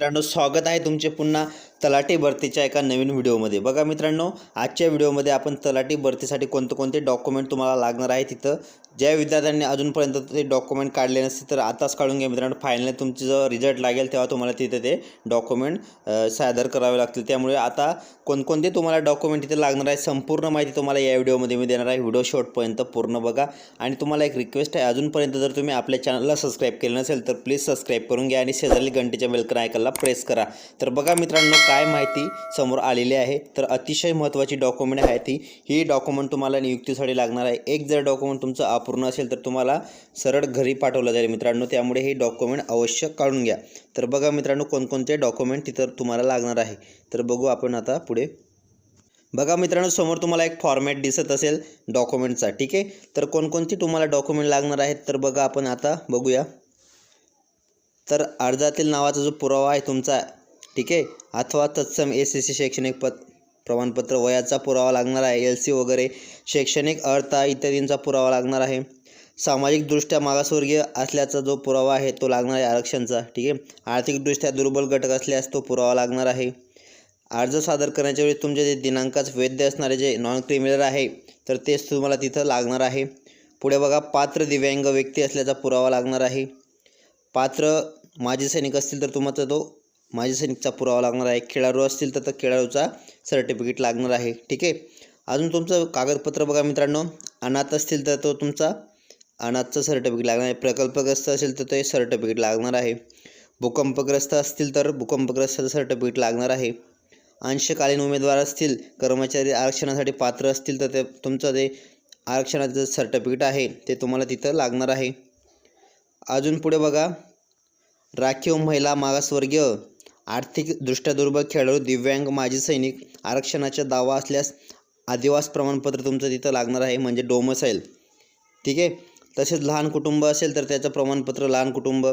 मित्रांनो स्वागत आहे तुमचे पुन्हा. तलाठी भरतीच्या एका नवीन व्हिडिओमध्ये. बघा मित्रांनो आजच्या व्हिडिओमध्ये आपण तलाठी भरतीसाठी कोणते कोणते डॉक्युमेंट तुम्हाला लागणार आहे तिथं. ज्या विद्यार्थ्यांनी अजूनपर्यंत ते डॉक्युमेंट काढले नसते तर आताच काढून घ्या मित्रांनो. फायनली तुमची जो रिझल्ट लागेल तेव्हा तुम्हाला तिथे ते डॉक्युमेंट सादर करावे लागतील. त्यामुळे आता कोणकोणते तुम्हाला डॉक्युमेंट तिथे लागणार आहे संपूर्ण माहिती तुम्हाला या व्हिडिओमध्ये मी देणार आहे. व्हिडिओ शॉर्टपर्यंत पूर्ण बघा. आणि तुम्हाला एक रिक्वेस्ट आहे अजूनपर्यंत जर तुम्ही आपल्या चॅनलला सबस्क्राईब केलं नसेल तर प्लीज सबस्क्राईब करून घ्या आणि शेजारी घंटेच्या बेलकन आयकनला प्रेस करा. तर बघा मित्रांनो काय माहिती समोर आलेली आहे. तर अतिशय महत्त्वाची डॉक्युमेंट आहे ती. ही डॉक्युमेंट तुम्हाला नियुक्तीसाठी लागणार आहे. एक जर डॉक्युमेंट तुमचं अपूर्ण असेल तर तुम्हाला सरळ घरी पाठवलं जाईल मित्रांनो. त्यामुळे हे डॉक्युमेंट अवश्य काढून घ्या. तर बघा मित्रांनो कोणकोणते डॉक्युमेंट तिथं तुम्हाला लागणार आहे. तर बघू आपण आता पुढे. बघा मित्रांनो समोर तुम्हाला एक फॉर्मॅट दिसत असेल डॉक्युमेंटचा ठीक आहे? तर कोणकोणती तुम्हाला डॉक्युमेंट लागणार आहेत? तर बघा आपण आता बघूया. तर अर्जातील नावाचा जो पुरावा आहे तुमचा ठीक आहे. अथवा तत्सम एस एस सी शैक्षणिक पत प्रमाणपत्र वयाचा पुरावा लागणार आहे. एल सी वगैरे शैक्षणिक अर्हता इत्यादींचा पुरावा लागणार आहे. सामाजिकदृष्ट्या मागासवर्गीय असल्याचा जो पुरावा आहे तो लागणार आहे आरक्षणचा. ठीक आहे. आर्थिकदृष्ट्या दुर्बल घटक असल्यास तो पुरावा लागणार आहे. अर्ज सादर करण्याच्या वेळी तुमचे जे दिनांकाच वैध असणारे जे नॉन क्रिमिनल आहे तर तेच तुम्हाला तिथं लागणार आहे. पुढे बघा पात्र दिव्यांग व्यक्ती असल्याचा पुरावा लागणार आहे. पात्र माजी सैनिक असतील तर तुम्हाला तो माजी सैनिकचा पुरावा लागणार आहे. खेळाडू असतील तर खेळाडूचा सर्टिफिकेट लागणार आहे. ठीक आहे? अजून तुमचं कागदपत्र बघा मित्रांनो. अनाथ असतील तर तो तुमचा अनाथचं सर्टिफिकेट लागणार आहे. प्रकल्पग्रस्त असेल तर ते सर्टिफिकेट लागणार आहे. भूकंपग्रस्त असतील तर भूकंपग्रस्ताचं सर्टिफिकेट लागणार आहे. अंशकालीन उमेदवार असतील कर्मचारी आरक्षणासाठी पात्र असतील तर ते तुमचं ते आरक्षणाचं सर्टिफिकेट आहे ते तुम्हाला तिथं लागणार आहे. अजून पुढे बघा. राखीव महिला मागासवर्गीय आर्थिकदृष्ट्या दुर्बल खेळाडू दिव्यांग माजी सैनिक आरक्षणाचा दावा असल्यास आदिवास प्रमाणपत्र तुमचं तिथं लागणार आहे म्हणजे डोमसाईल. ठीक आहे? तसेच लहान कुटुंब असेल तर त्याचं प्रमाणपत्र लहान कुटुंब.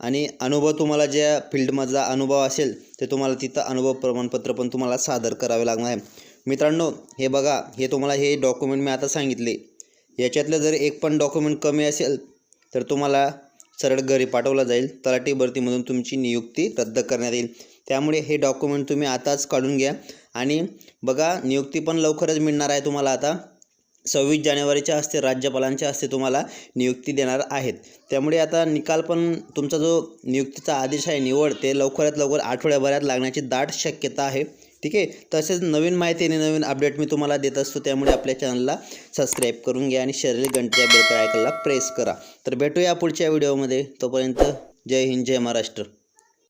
आणि अनुभव तुम्हाला ज्या फील्डमधला अनुभव असेल ते तुम्हाला तिथं अनुभव प्रमाणपत्र पण तुम्हाला सादर करावे लागणार आहे. मित्रांनो हे बघा हे तुम्हाला हे डॉक्युमेंट मी आता सांगितले. याच्यातलं जर एक पण डॉक्युमेंट कमी असेल तर तुम्हाला सरळ घरी पाठवला जाईल. तलाठी भरतीमधून तुमची नियुक्ती रद्द करण्यात येईल. त्यामुळे हे डॉक्युमेंट तुम्ही आताच काढून घ्या. आणि बघा नियुक्ती पण लवकरच मिळणार आहे तुम्हाला आता. सव्वीस जानेवारीच्या हस्ते राज्यपालांच्या हस्ते तुम्हाला नियुक्ती देणार आहेत. त्यामुळे आता निकाल पण तुमचा जो नियुक्तीचा आदेश आहे निवड ते लवकरात लवकर आठवड्याभरात लागण्याची दाट शक्यता आहे. ठीक आहे? तसेच नवीन माहिती आणि नवीन अपडेट मी तुम्हाला देत असतो त्यामुळे आपल्या चॅनलला सबस्क्राईब करून घ्या आणि शरीर घंटेच्या बेलकर आयकनला प्रेस करा. तर भेटूया पुढच्या व्हिडिओमध्ये तोपर्यंत जय हिंद जय महाराष्ट्र.